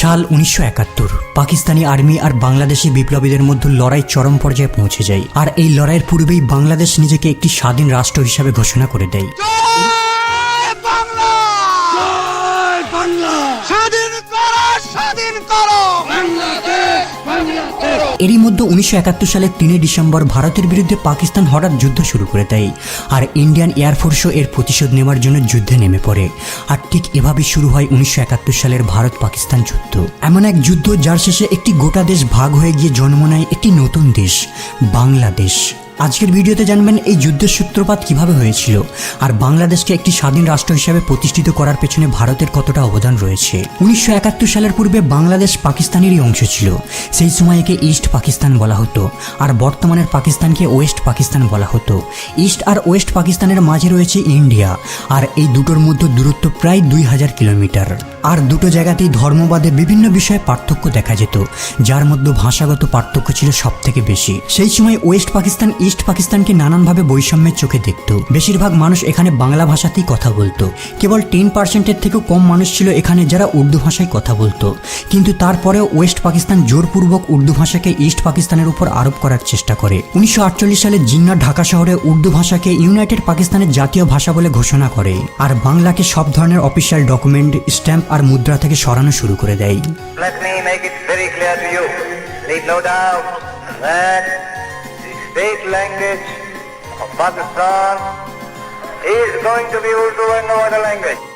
সাল উনিশশো একাত্তর, পাকিস্তানি আর্মি আর বাংলাদেশি বিপ্লবীদের মধ্যে লড়াই চরম পর্যায়ে পৌঁছে যায়। আর এই লড়াইয়ের পূর্বেই বাংলাদেশ নিজেকে একটি স্বাধীন রাষ্ট্র হিসাবে ঘোষণা করে দেয়। স্বাধীন করো! এরই মধ্যে উনিশশো একাত্তর তিনে ডিসেম্বর ভারতের বিরুদ্ধে পাকিস্তান হঠাৎ যুদ্ধ শুরু করে দেয়। আর ইন্ডিয়ান এয়ারফোর্সও এর প্রতিশোধ নেওয়ার জন্য যুদ্ধে নেমে পড়ে। আর ঠিক এভাবে শুরু হয় উনিশশো একাত্তর সালের ভারত পাকিস্তান যুদ্ধ। এমন এক যুদ্ধ যার শেষে একটি গোটা দেশ ভাগ হয়ে গিয়ে জন্ম নেয় একটি নতুন দেশ, বাংলাদেশ। আজকের ভিডিওতে জানবেন এই যুদ্ধের সূত্রপাত কীভাবে হয়েছিল আর বাংলাদেশকে একটি স্বাধীন রাষ্ট্র হিসেবে প্রতিষ্ঠিত করার পেছনে ভারতের কতটা অবদান রয়েছে। উনিশশো একাত্তর সালের পূর্বে বাংলাদেশ পাকিস্তানেরই অংশ ছিল। সেই সময় একে ইস্ট পাকিস্তান বলা হতো আর বর্তমানের পাকিস্তানকে ওয়েস্ট পাকিস্তান বলা হতো। ইস্ট আর ওয়েস্ট পাকিস্তানের মাঝে রয়েছে ইন্ডিয়া আর এই দুটোর মধ্যে দূরত্ব প্রায় দুই হাজার কিলোমিটার। আর দুটো জায়গাতেই ধর্মবাদে বিভিন্ন বিষয়ে পার্থক্য দেখা যেত, যার মধ্যে ভাষাগত পার্থক্য ছিল সব থেকে বেশি। সেই সময় ওয়েস্ট পাকিস্তান ইস্ট পাকিস্তানকে নানানভাবে বৈষম্যের চোখে দেখত। বেশিরভাগ মানুষ এখানে বাংলা ভাষাতেই কথা বলতো। কেবল টেন পার্সেন্টের থেকেও কম মানুষ ছিল এখানে যারা উর্দু ভাষায় কথা বলতো। কিন্তু তারপরেও ওয়েস্ট পাকিস্তান জোরপূর্বক উর্দু ভাষাকে ইস্ট পাকিস্তানের উপর আরোপ করার চেষ্টা করে। উনিশশো আটচল্লিশ সালে জিন্না ঢাকা শহরে উর্দু ভাষাকে ইউনাইটেড পাকিস্তানের জাতীয় ভাষা বলে ঘোষণা করে। আর বাংলাকে সব ধরনের অফিসিয়াল ডকুমেন্ট, স্ট্যাম্প আর মুদ্রা থেকে সরানো শুরু করে দেয়। Let me make it very clear to you. Leave no doubt that state language of Pakistan is going to be Urdu and no other language.